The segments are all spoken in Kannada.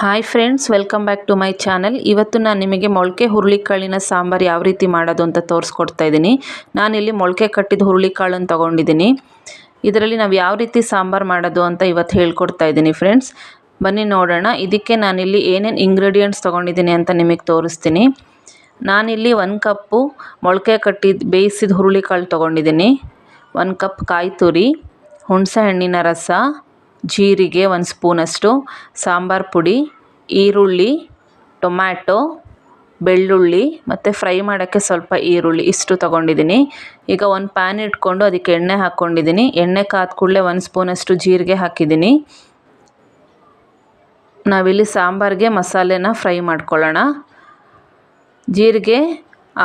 Hi friends welcome back to my channel ಇವತ್ತು ನಾನು ನಿಮಗೆ ಮೊಳಕೆ ಹುರುಳಿಕಾಳಿನ ಸಾಂಬಾರು ಯಾವ ರೀತಿ ಮಾಡೋದು ಅಂತ ತೋರಿಸ್ಕೊಡ್ತಾ ಇದ್ದೀನಿ. ನಾನಿಲ್ಲಿ ಮೊಳಕೆ ಕಟ್ಟಿದ ಹುರುಳಿಕಾಳನ್ನು ತೊಗೊಂಡಿದ್ದೀನಿ. ಇದರಲ್ಲಿ ನಾವು ಯಾವ ರೀತಿ ಸಾಂಬಾರು ಮಾಡೋದು ಅಂತ ಇವತ್ತು ಹೇಳ್ಕೊಡ್ತಾ ಇದ್ದೀನಿ ಫ್ರೆಂಡ್ಸ್ ಬನ್ನಿ ನೋಡೋಣ. ಇದಕ್ಕೆ ನಾನಿಲ್ಲಿ ಏನೇನು ಇಂಗ್ರೀಡಿಯೆಂಟ್ಸ್ ತೊಗೊಂಡಿದ್ದೀನಿ ಅಂತ ನಿಮಗೆ ತೋರಿಸ್ತೀನಿ. ನಾನಿಲ್ಲಿ ಒಂದು ಕಪ್ಪು ಮೊಳಕೆ ಕಟ್ಟಿದ ಬೇಯಿಸಿದ ಹುರುಳಿಕಾಳು ತೊಗೊಂಡಿದ್ದೀನಿ. ಒಂದು ಕಪ್ ಕಾಯಿ ತುರಿ ಹುಣಸೆ ಹಣ್ಣಿನ ರಸ ಜೀರಿಗೆ ಒಂದು ಸ್ಪೂನಷ್ಟು, ಸಾಂಬಾರು ಪುಡಿ, ಈರುಳ್ಳಿ, ಟೊಮ್ಯಾಟೊ, ಬೆಳ್ಳುಳ್ಳಿ ಮತ್ತು ಫ್ರೈ ಮಾಡೋಕ್ಕೆ ಸ್ವಲ್ಪ ಈರುಳ್ಳಿ ಇಷ್ಟು ತೊಗೊಂಡಿದ್ದೀನಿ. ಈಗ ಒಂದು ಪ್ಯಾನ್ ಇಟ್ಕೊಂಡು ಅದಕ್ಕೆ ಎಣ್ಣೆ ಹಾಕ್ಕೊಂಡಿದ್ದೀನಿ. ಎಣ್ಣೆ ಕಾದ ಕೂಡಲೇ ಒಂದು ಸ್ಪೂನಷ್ಟು ಜೀರಿಗೆ ಹಾಕಿದ್ದೀನಿ. ನಾವಿಲ್ಲಿ ಸಾಂಬಾರಿಗೆ ಮಸಾಲೆನ ಫ್ರೈ ಮಾಡ್ಕೊಳ್ಳೋಣ. ಜೀರಿಗೆ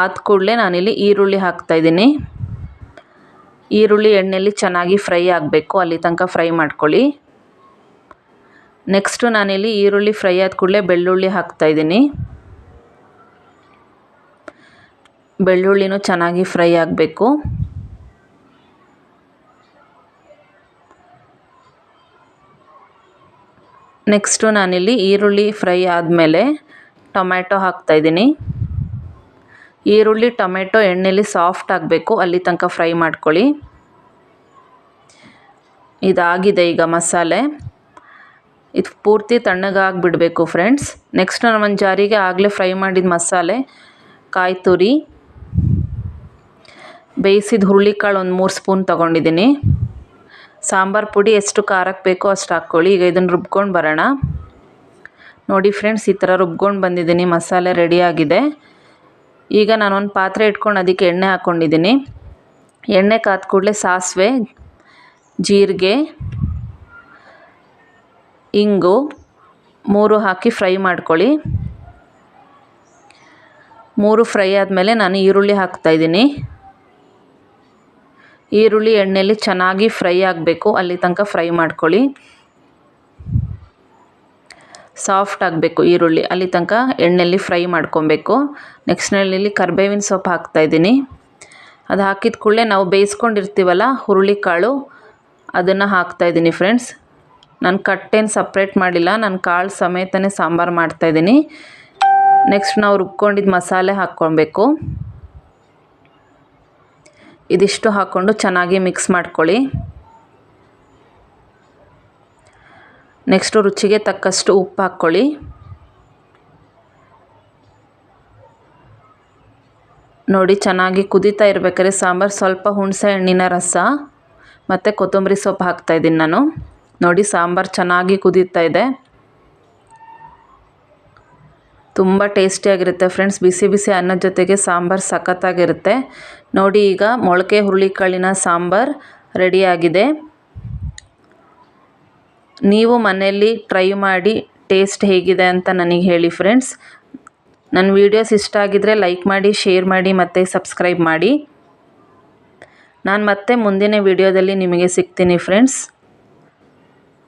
ಆದ ಕೂಡಲೇ ನಾನಿಲ್ಲಿ ಈರುಳ್ಳಿ ಹಾಕ್ತಾಯಿದ್ದೀನಿ ಈರುಳ್ಳಿ ಎಣ್ಣೆಯಲ್ಲಿ ಚೆನ್ನಾಗಿ ಫ್ರೈ ಆಗಬೇಕು. ಅಲ್ಲಿ ತನಕ ಫ್ರೈ ಮಾಡ್ಕೊಳ್ಳಿ. ನೆಕ್ಸ್ಟು ನಾನಿಲ್ಲಿ ಈರುಳ್ಳಿ ಫ್ರೈ ಆದ ಕೂಡಲೇ ಬೆಳ್ಳುಳ್ಳಿ ಹಾಕ್ತಾಯಿದ್ದೀನಿ ಬೆಳ್ಳುಳ್ಳಿನೂ ಚೆನ್ನಾಗಿ ಫ್ರೈ ಆಗಬೇಕು. ನೆಕ್ಸ್ಟು ನಾನಿಲ್ಲಿ ಈರುಳ್ಳಿ ಫ್ರೈ ಆದಮೇಲೆ ಟೊಮ್ಯಾಟೊ ಹಾಕ್ತಾಯಿದ್ದೀನಿ ಈರುಳ್ಳಿ ಟೊಮೆಟೊ ಎಣ್ಣೆಲಿ ಸಾಫ್ಟ್ ಆಗಬೇಕು, ಅಲ್ಲಿ ತನಕ ಫ್ರೈ ಮಾಡ್ಕೊಳ್ಳಿ. ಇದಾಗಿದೆ ಈಗ ಮಸಾಲೆ. ಇದು ಪೂರ್ತಿ ತಣ್ಣಗಾಗಿ ಬಿಡಬೇಕು ಫ್ರೆಂಡ್ಸ್ ನೆಕ್ಸ್ಟ್ ನಾನು ಒಂದು ಜಾರಿಗೆ ಆಗಲೇ ಫ್ರೈ ಮಾಡಿದ ಮಸಾಲೆ, ಕಾಯಿ ತುರಿ, ಬೇಯಿಸಿದ ಹುರುಳಿಕಾಳು ಒಂದು ಮೂರು ಸ್ಪೂನ್ ತೊಗೊಂಡಿದ್ದೀನಿ ಸಾಂಬಾರು ಪುಡಿ ಎಷ್ಟು ಖಾರಕ್ಕೆ ಬೇಕೋ ಅಷ್ಟು ಹಾಕ್ಕೊಳ್ಳಿ, ಈಗ ಇದನ್ನು ರುಬ್ಕೊಂಡು ಬರೋಣ. ನೋಡಿ ಫ್ರೆಂಡ್ಸ್ ಈ ಥರ ರುಬ್ಕೊಂಡು ಬಂದಿದ್ದೀನಿ ಮಸಾಲೆ ರೆಡಿಯಾಗಿದೆ ಈಗ ನಾನೊಂದು ಪಾತ್ರೆ ಇಟ್ಕೊಂಡು ಅದಕ್ಕೆ ಎಣ್ಣೆ ಹಾಕ್ಕೊಂಡಿದ್ದೀನಿ ಎಣ್ಣೆ ಕಾದ ಕೂಡಲೇ ಸಾಸಿವೆ, ಜೀರಿಗೆ ಇಂಗು, ಮೂರು ಹಾಕಿ ಫ್ರೈ ಮಾಡ್ಕೊಳ್ಳಿ. ಮೂರು ಫ್ರೈ ಆದಮೇಲೆ ನಾನು ಈರುಳ್ಳಿ ಹಾಕ್ತಾಯಿದ್ದೀನಿ ಈರುಳ್ಳಿ ಎಣ್ಣೆಯಲ್ಲಿ ಚೆನ್ನಾಗಿ ಫ್ರೈ ಆಗಬೇಕು, ಅಲ್ಲಿ ತನಕ ಫ್ರೈ ಮಾಡ್ಕೊಳ್ಳಿ. ಸಾಫ್ಟ್ ಆಗಬೇಕು ಈರುಳ್ಳಿ, ಅಲ್ಲಿ ತನಕ ಎಣ್ಣೆಯಲ್ಲಿ ಫ್ರೈ ಮಾಡ್ಕೊಬೇಕು. ನೆಕ್ಸ್ಟ್ ಎಣ್ಣೆಯಲ್ಲಿ ಕರ್ಬೇವಿನ ಸೊಪ್ಪು ಹಾಕ್ತಾಯಿದ್ದೀನಿ ಅದು ಹಾಕಿದ ಕೂಡಲೇ ನಾವು ಬೇಯಿಸ್ಕೊಂಡಿರ್ತೀವಲ್ಲ ಹುರುಳಿಕಾಳು, ಅದನ್ನು ಹಾಕ್ತಾಯಿದ್ದೀನಿ ಫ್ರೆಂಡ್ಸ್. ನಾನು ಕಟ್ಟೇನು ಸಪ್ರೇಟ್ ಮಾಡಿಲ್ಲ, ನಾನು ಕಾಳು ಸಮೇತನೇ ಸಾಂಬಾರು ಮಾಡ್ತಾಯಿದ್ದೀನಿ ನೆಕ್ಸ್ಟ್ ನಾವು ರುಬ್ಕೊಂಡಿದ್ದು ಮಸಾಲೆ ಹಾಕ್ಕೊಳ್ಬೇಕು. ಇದಿಷ್ಟು ಹಾಕ್ಕೊಂಡು ಚೆನ್ನಾಗಿ ಮಿಕ್ಸ್ ಮಾಡ್ಕೊಳ್ಳಿ. ನೆಕ್ಸ್ಟು ರುಚಿಗೆ ತಕ್ಕಷ್ಟು ಉಪ್ಪು ಹಾಕ್ಕೊಳ್ಳಿ. ನೋಡಿ ಚೆನ್ನಾಗಿ ಕುದೀತಾ ಇರಬೇಕಾದ್ರೆ ಸಾಂಬಾರು ಸ್ವಲ್ಪ ಹುಣಸೆ ಹಣ್ಣಿನ ರಸ, ಮತ್ತು ಕೊತ್ತಂಬರಿ ಸೊಪ್ಪು ಹಾಕ್ತಾಯಿದ್ದೀನಿ ನಾನು. ನೋಡಿ, ಸಾಂಬಾರು ಚೆನ್ನಾಗಿ ಕುದೀತಾ ಇದೆ. ತುಂಬ ಟೇಸ್ಟಿಯಾಗಿರುತ್ತೆ ಫ್ರೆಂಡ್ಸ್. ಬಿಸಿ ಬಿಸಿ ಅನ್ನದ ಜೊತೆಗೆ ಸಾಂಬಾರು ಸಖತ್ತಾಗಿರುತ್ತೆ. ನೋಡಿ, ಈಗ ಮೊಳಕೆ ಹುರುಳಿಕಾಳಿನ ಸಾಂಬಾರು ರೆಡಿಯಾಗಿದೆ. ನೀವು ಮನೆಯಲ್ಲಿ ಟ್ರೈ ಮಾಡಿ, ಟೇಸ್ಟ್ ಹೇಗಿದೆ ಅಂತ ನನಗೆ ಹೇಳಿ ಫ್ರೆಂಡ್ಸ್. ನನ್ನ ವೀಡಿಯೋಸ್ ಇಷ್ಟ ಆಗಿದ್ರೆ ಲೈಕ್ ಮಾಡಿ, ಶೇರ್ ಮಾಡಿ, ಮತ್ತು ಸಬ್ಸ್ಕ್ರೈಬ್ ಮಾಡಿ. ನಾನು ಮತ್ತೆ ಮುಂದಿನ ವಿಡಿಯೋದಲ್ಲಿ ನಿಮಗೆ ಸಿಗ್ತೀನಿ ಫ್ರೆಂಡ್ಸ್.